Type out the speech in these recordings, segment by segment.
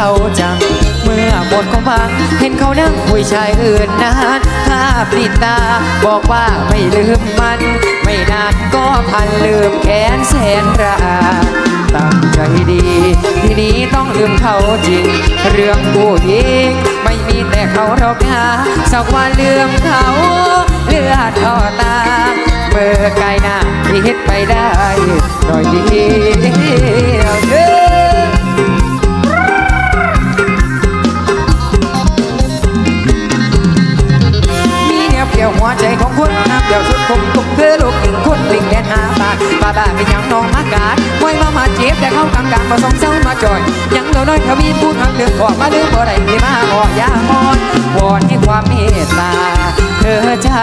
เขาจัง เมื่อหมดความหวังเห็นเขานั่งคุยชายอื่นนานภาพติดตา บอกว่าไม่ลืมมัน ไม่นานก็พันลืมแขนแสนราตั้งใจดี ทีนี้ต้องลืมเขาจริง เรื่องผู้หญิงไม่มีแต่เขาหรอกนะสักวันลืมเขาเลือดทอตาเมื่อไกลหน้าคิดไปได้หน่อยดี อกมาลืมบ่ได้ที่มาออกยามอนวอนให้ความเมตตาเธอจ้า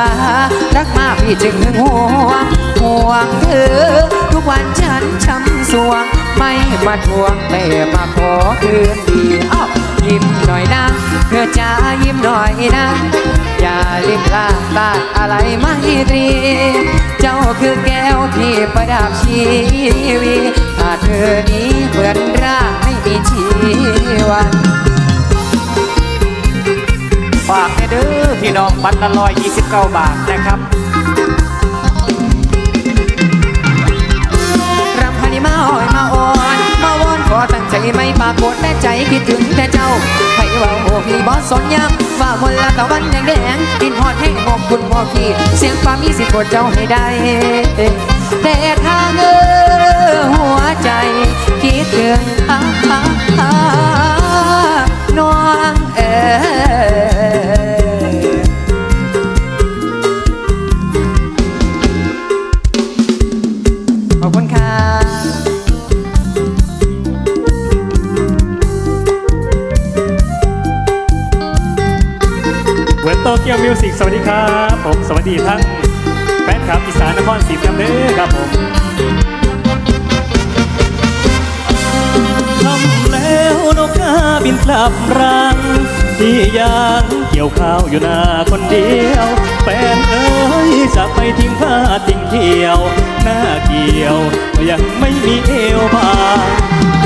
รักมากพี่จึงหึงห่วงห่วงเธอ ทุกวันฉันช้ำสวง ไม่มาทวงแต่มาขอคืนดีอ้าว ยิ้มหน่อยนะ เธอจ้ายิ้มหน่อยนะ อย่าลิบลาตาอะไรไม่ตรี เจ้าคือแก้วที่ประดับชีวิตถ้าเธอนี้เหมือนร่างไม่มีชีวันฝากให้เด้อพี่น้องบัตรละร้อยยี่สิบเก้าบาทนะครับรำพันนี้มาอ้อยมาอ่อน มาวอนขอตั้งใจไม่ปรากฏแต่ใจคิดถึงแต่ ให้ว่าโอ้พี่บอสสนยามว่ามลตะวันแดงแดงดินหอดให้งอกคุณพ่อพี่ เสียงฟ้ามีสิบกดเจ้าให้ได้ แต่ทางเออหัวใจคิดถึงอาอาอา กียวมิวสิกสวัสดีครับ ผมสวัสดีทั้งแฟนคลับอีสานนครศรีธรรมเด้อครับผมทำแล้วนกกาบินกลับรังที่ยังเกี่ยวข้าวอยู่นาคนเดียวแฟนเอ้ยจากไปทิ้งผ้าทิ้งเที่ยว หน้าเกี่ยวยังไม่มีเอวบาง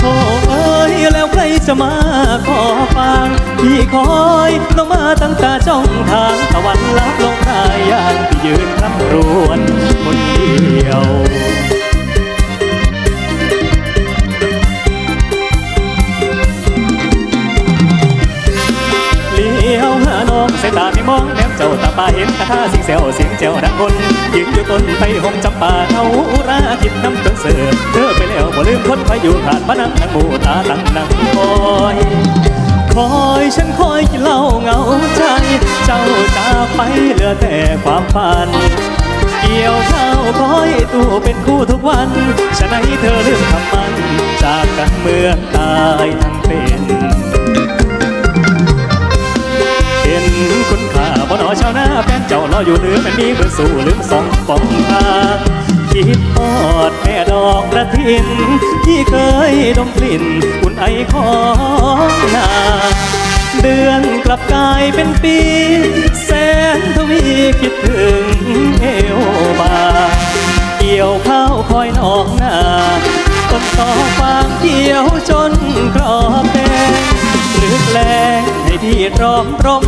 โอ้ แล้วใครจะมาขอฟังที่คอยลงมาตั้งตาจ้องทางตะวันลับลงรายยานที่ยืนคำรวนคนเดียวเลี้ยวหาน้องสายตาไม่มองแเจ้าตาปาเห็นตาท่าสิงเซวเสียงเจ้าดังคนยืนอยู่ต้นไปหงจำป่าเทาอุราคิดน้ำจนเสือเธอไปแล้วบ่ลืมคนไปอยู่ขาดพนังนังหมูตาตั้งนังคอยคอยฉันคอยกินเหล้าเงาใจ เจ้าจากไปเหลือแต่ความฝันเกี่ยวข้าวคอยตู้เป็นคู่ทุกวันฉะนั้นเธอลืมคำมันจากกันเมื่อตายทั้งเป็น ห็นคุณค่าบ่หนอชาวนาแฟนเจ้าราอยู่เหนือแม่มีเบอร์สู่ลืมสองปองทาคิดทอดแม่ดอกกระถิน ที่เคยดมกลิ่นอุ่นไอของนาเดือนกลับกลายเป็นปี แสนทวีคิดถึงเอวบาเกี่ยวข้าวคอยนองนา ต่อฟางเขียวจนกรอบแดงลึกแรงให้พี่รอมตรม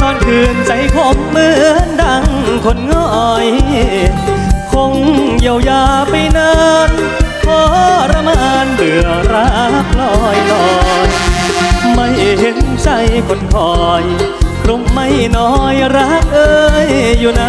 นอนคืนใจคมเหมือนดังคนง่อย คงเยียวยาไปนานทรมานเบื่อรักลอยลอยไม่เห็นใจคนคอยกลุ่มไม่น้อยรักเอ้ยอยู่ไหน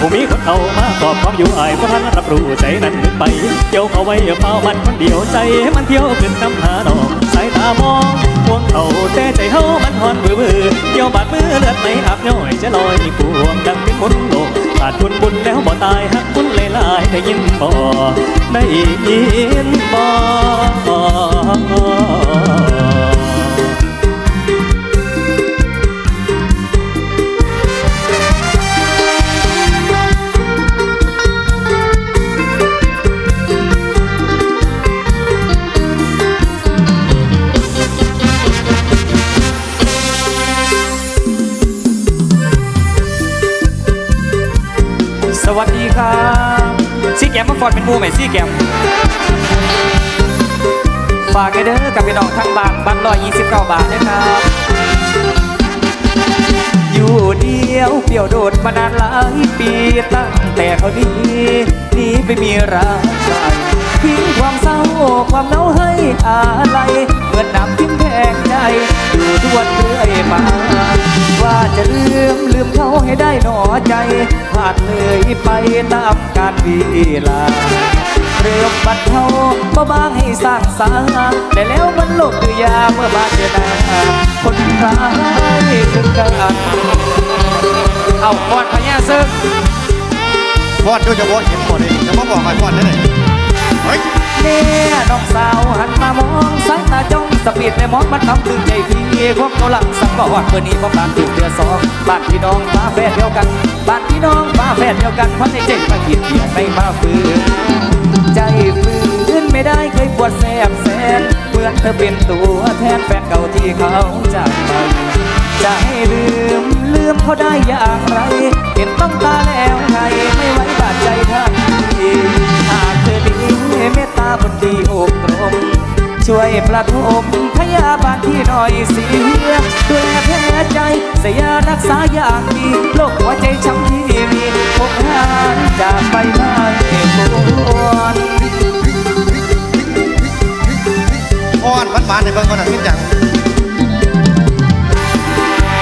ผู้มีคนเอามาตอบความอยู่อายเพราะท่านรับรู้ใจนั้นลึกไปเกี่ยวเอาไว้เฝ้ามันคนเดียวใจมันเที่ยวขึ้นน้ำหาดอกสายตามองพวงเขาแต่ใจเฮามันหอนเบื่อเบื่อเกี่ยวบาดมือเลือดไหลอาบย่อยจะลอยพวงดังเป็นคนโลกขาดทุนบุญแล้วบ่ตายหักคุณหลายๆได้ยินบ่ได้ยินบ่ มมาฟอนเป็นมูใหม่ซี่แกมฝากเด้อกับพี่น้องทั้งบ้านบ้านร้อยยี่สิบเก้าบาทนะครับ อยู่เดียวเปี่ยวโดดมานานหลายปีตั้งแต่เขาดีหนีไปมีรักใหม่ทิ้งความเศร้าความเหงาให้อะไรเหมือนน้ำทิ้งแทงใจอยู่ทวนเรื่อยมา จะลืมลืมเขาให้ได้หนอใจผ่านเลยไปตามการเวลาเริ่มบัดเทาบ่บางให้สร้างสาแต่แล้วมันโลกคือยาเมื่อบาดเจอหน้าคนร้ายคือกันเอาก่อนพญาซึกพอดดูจะบอกเห็นหมดเลยจะมาบอกไปพอดได้เลยเฮ้ย แน่น้องสาวหันมามองสายตาจ้องสปีดในมองมันทำถึงใจพี่ควบเขาหลังสังกอดเมื่อนี้พบการถูกเดือสองบ้านพี่น้องมาแฟนเดียวกันบ้านพี่น้องมาแฟนเดียวกันเพราะในใจมาขีดเขียนไม่มาฝืนใจฝืนไม่ได้เคยปวดแสบแสนเหมือนเธอเป็นตัวแทนแฟนเก่าที่เขาจากไปจะให้ลืมลืมเขาได้อย่างไร เห็นต้องตาแล้วไงไม่ไหวบาดใจท่านทีหากเธอ เมตตาบนดีอกตรงช่วยประทมพยาบาลที่หน่อยเสียดูแลแผลใจเสียรักษาอย่างดีโรคหัวใจช้ำที่มีพกหานจากไปไม่ควรพอดมันบานในเบิ่งคนนั้นขึ้นจัง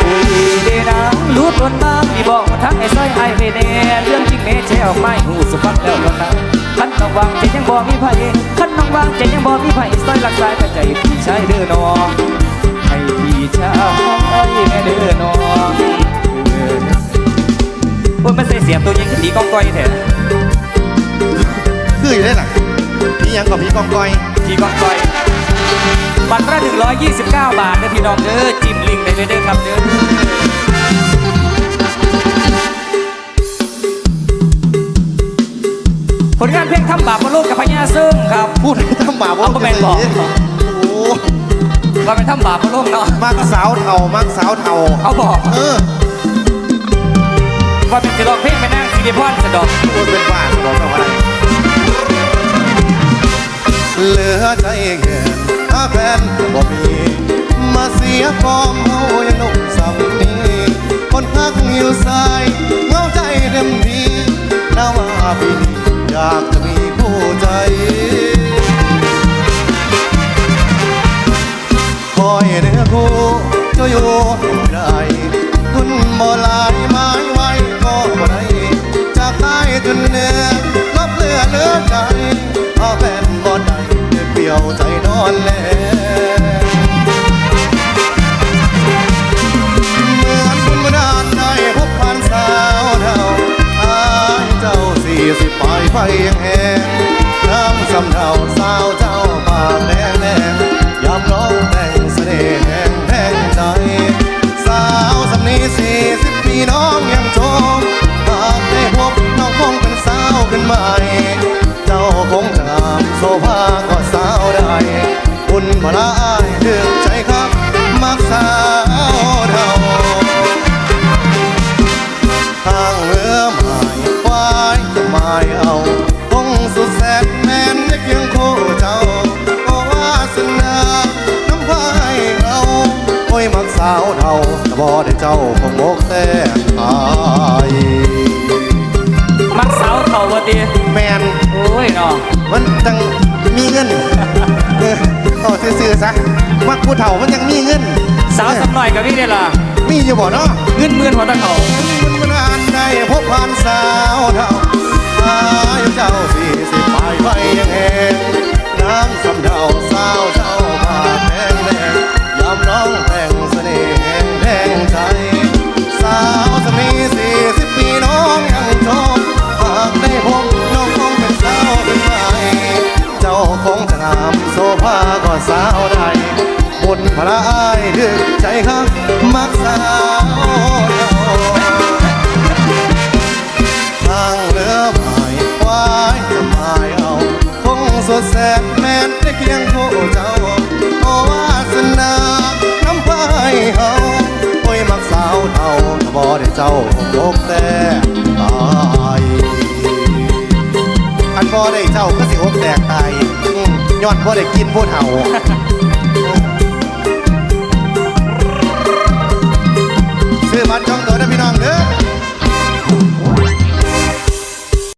อุ้ยเดนรู้ตนบ้างมีบอกมาทั้งไอ้สร้อยไอ้เวเนเรื่องจริงเมแช่ออกไม่หูสุฟังแล้วก็นะ ขันน้องวางใจยังบอกมีไผ่ขันน้องวางใจยังบอกมีไผ่สร้อยหลักสายแต่ใจพี่ชายเด้อน้องให้พี่ชายแม่เด้อน้องเออโอ้ยมันใส่เสียงตัวยิงสีกองก้อยแท้คืออยู่ได้หลังพี่ยังกับพี่กองกอยสีกองก้อยบัตรละ129 บาทนะพี่น้องเด้อจิ้มลิงก์ได้เลยเด้อครับเด้อ ผลงานเพลงทำบาปมาโลกกับพญาซึ่งครับพูดให้ทำบาปเอาก็แม่นบอกโอ้ว่าเป็นทำบาปมาโลกเนาะมักสาวเทามักสาวเทาเขาบอกเออว่าเป็นจะร้องเพลงไปนั่งซีดีพอนสะดอกพูดเป็นบ้าบอกเราอะไรเหลือใจแค่ถ้าแฟนบ่มีมาเสียฟอร์มเฮายังหนุ่มสาวนี้คนพักอยู่สายเหงาใจเต็มทีน่าว่าปีนี้ อยากจะมีผู้ใจ คอยเนื้อคู่จะอยู่ได้คุณบ่หลาย มักสาวเท่าทางเรือหมายควายจะหมายเอาคงสุดแสนแม่นได้เพียงคู่เจ้าโอวาสนาน้ำพายเอาโอ้ยมักสาวเท่าแต่บ่ได้เจ้าคงมกแต่ตายมักสาวเถ่าวันดีแมนโอ้ยเนาะมันจังมีเงินเออเอา ซื่อๆซะมักผู้เฒ่ามันยังมีเงินสาวสำหน่อยกับพี่เนี่ยล่ะมีอยู่บ่เนาะเงินหมื่นหัวตะเขามันมานานได้พบผ่านสาวเท่าอายุเจ้า เจ้าคงยกแต่ตายอันพก็สิหกแตกตายย้อนบ่ได้กินผู้เฒ่า